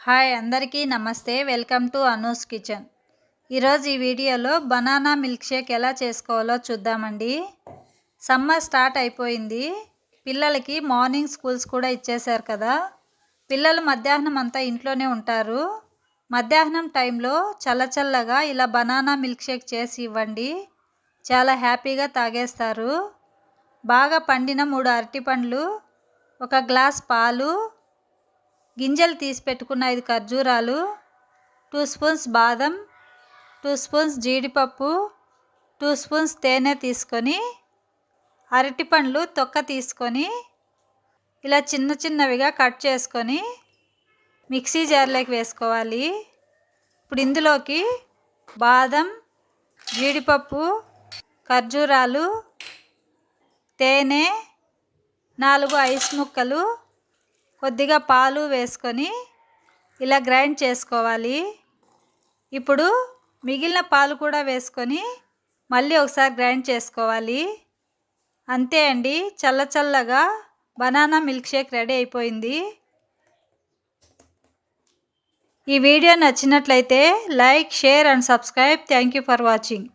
Hi అందరికీ నమస్తే. Welcome to Anu's kitchen. ఈరోజు ఈ వీడియోలో బనానా మిల్క్ షేక్ ఎలా చేసుకోవాలో చూద్దామండి. సమ్మర్ స్టార్ట్ అయిపోయింది. పిల్లలకి మార్నింగ్ స్కూల్స్ కూడా ఇచ్చేశారు కదా. పిల్లలు మధ్యాహ్నం అంతా ఇంట్లోనే ఉంటారు. మధ్యాహ్నం టైంలో చల్లచల్లగా ఇలా బనానా మిల్క్ షేక్ చేసి ఇవ్వండి. చాలా హ్యాపీగా తాగేస్తారు. బాగా పండిన మూడు అరటి పండ్లు ఒక గ్లాస్ పాలు గింజలు తీసి పెట్టుకున్న ఐదు ఖర్జూరాలు టూ స్పూన్స్ బాదం టూ స్పూన్స్ జీడిపప్పు టూ స్పూన్స్ తేనె తీసుకొని అరటిపండ్లు తొక్క తీసుకొని ఇలా చిన్న చిన్నవిగా కట్ చేసుకొని మిక్సీ జార్లోకి వేసుకోవాలి. ఇప్పుడు ఇందులోకి బాదం జీడిపప్పు ఖర్జూరాలు తేనె నాలుగు ఐస్ ముక్కలు కొద్దిగా పాలు వేసుకొని ఇలా గ్రైండ్ చేసుకోవాలి. ఇప్పుడు మిగిలిన పాలు కూడా వేసుకొని మళ్ళీ ఒకసారి గ్రైండ్ చేసుకోవాలి. అంతే అండి చల్ల చల్లగా బనానా మిల్క్ షేక్ రెడీ అయిపోయింది. ఈ వీడియో నచ్చినట్లయితే like share and subscribe. Thank you for watching.